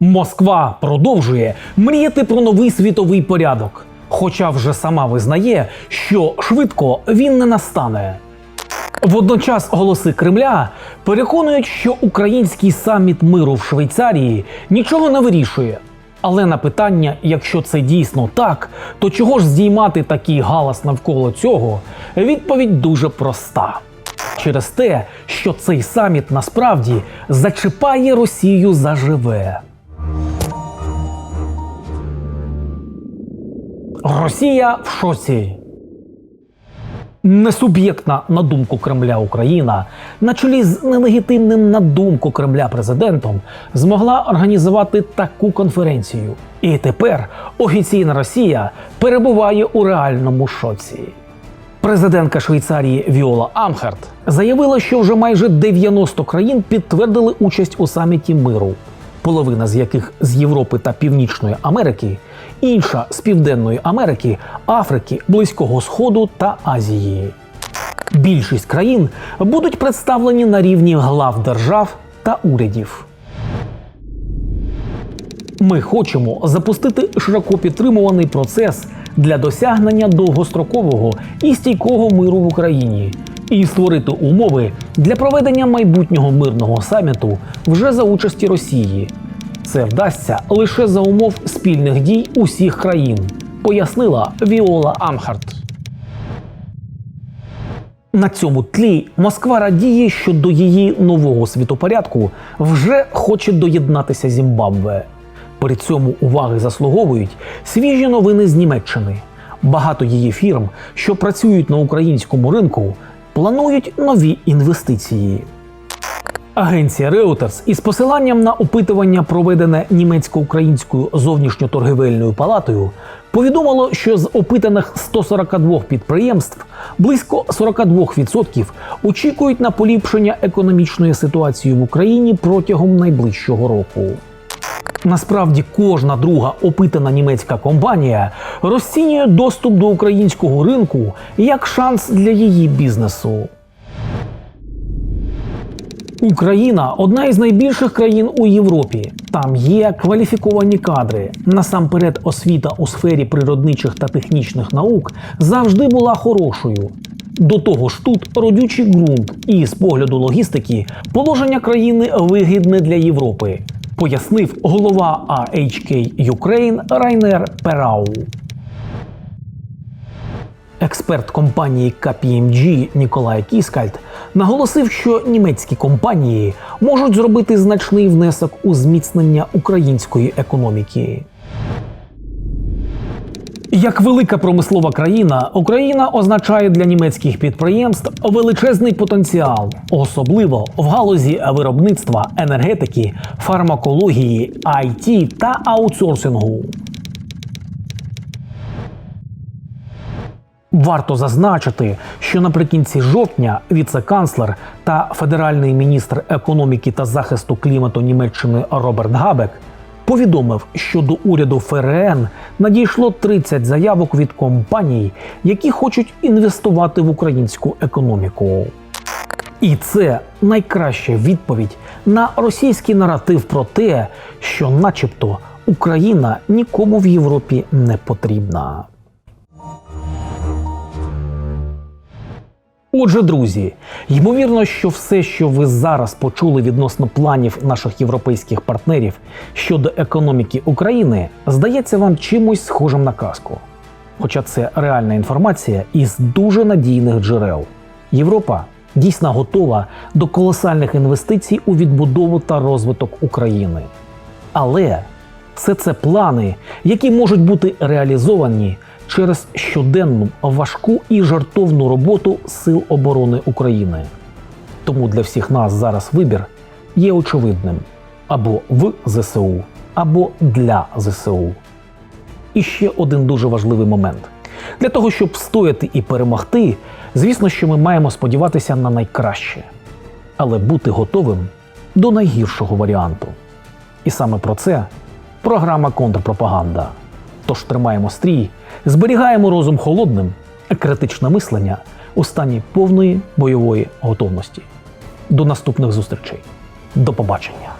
Москва продовжує мріяти про новий світовий порядок, хоча вже сама визнає, що швидко він не настане. Водночас голоси Кремля переконують, що український саміт миру в Швейцарії нічого не вирішує. Але на питання, якщо це дійсно так, то чого ж здіймати такий галас навколо цього? Відповідь дуже проста. Через те, що цей саміт насправді зачіпає Росію заживе. Росія в шоці. Несуб'єктна на думку Кремля Україна на чолі з нелегітимним на думку Кремля президентом змогла організувати таку конференцію. І тепер офіційна Росія перебуває у реальному шоці. Президентка Швейцарії Віола Амхерт заявила, що вже майже 90 країн підтвердили участь у саміті миру, половина з яких з Європи та Північної Америки, інша з Південної Америки, Африки, Близького Сходу та Азії. Більшість країн будуть представлені на рівні глав держав та урядів. Ми хочемо запустити широко підтримуваний процес для досягнення довгострокового і стійкого миру в Україні і створити умови для проведення майбутнього мирного саміту вже за участі Росії. Це вдасться лише за умов спільних дій усіх країн, пояснила Віола Амхарт. На цьому тлі Москва радіє, що до її нового світопорядку вже хоче доєднатися Зімбабве. При цьому уваги заслуговують свіжі новини з Німеччини. Багато її фірм, що працюють на українському ринку, планують нові інвестиції. Агенція Reuters із посиланням на опитування, проведене німецько-українською зовнішньоторгівельною палатою, повідомило, що з опитаних 142 підприємств близько 42% очікують на поліпшення економічної ситуації в Україні протягом найближчого року. Насправді кожна друга опитана німецька компанія розцінює доступ до українського ринку як шанс для її бізнесу. Україна одна із найбільших країн у Європі. Там є кваліфіковані кадри. Насамперед, освіта у сфері природничих та технічних наук завжди була хорошою. До того ж, тут родючий ґрунт, і з погляду логістики положення країни вигідне для Європи, пояснив голова AHK Ukraine Райнер Перау. Експерт компанії KPMG Ніколай Кіскальд наголосив, що німецькі компанії можуть зробити значний внесок у зміцнення української економіки. Як велика промислова країна, Україна означає для німецьких підприємств величезний потенціал, особливо в галузі виробництва, енергетики, фармакології, IT та аутсорсингу. Варто зазначити, що наприкінці жовтня віце-канцлер та федеральний міністр економіки та захисту клімату Німеччини Роберт Габек повідомив, що до уряду ФРН надійшло 30 заявок від компаній, які хочуть інвестувати в українську економіку. І це найкраща відповідь на російський наратив про те, що, начебто, Україна нікому в Європі не потрібна. Отже, друзі, ймовірно, що все, що ви зараз почули відносно планів наших європейських партнерів щодо економіки України, здається вам чимось схожим на казку. Хоча це реальна інформація із дуже надійних джерел. Європа дійсно готова до колосальних інвестицій у відбудову та розвиток України. Але все це плани, які можуть бути реалізовані через щоденну важку і жартовну роботу Сил оборони України. Тому для всіх нас зараз вибір є очевидним: або в ЗСУ, або для ЗСУ. І ще один дуже важливий момент. Для того, щоб стояти і перемогти, звісно, що ми маємо сподіватися на найкраще, але бути готовим до найгіршого варіанту. І саме про це програма Контрпропаганда. Тож тримаємо стрій, зберігаємо розум холодним, критичне мислення у стані повної бойової готовності. До наступних зустрічей. До побачення!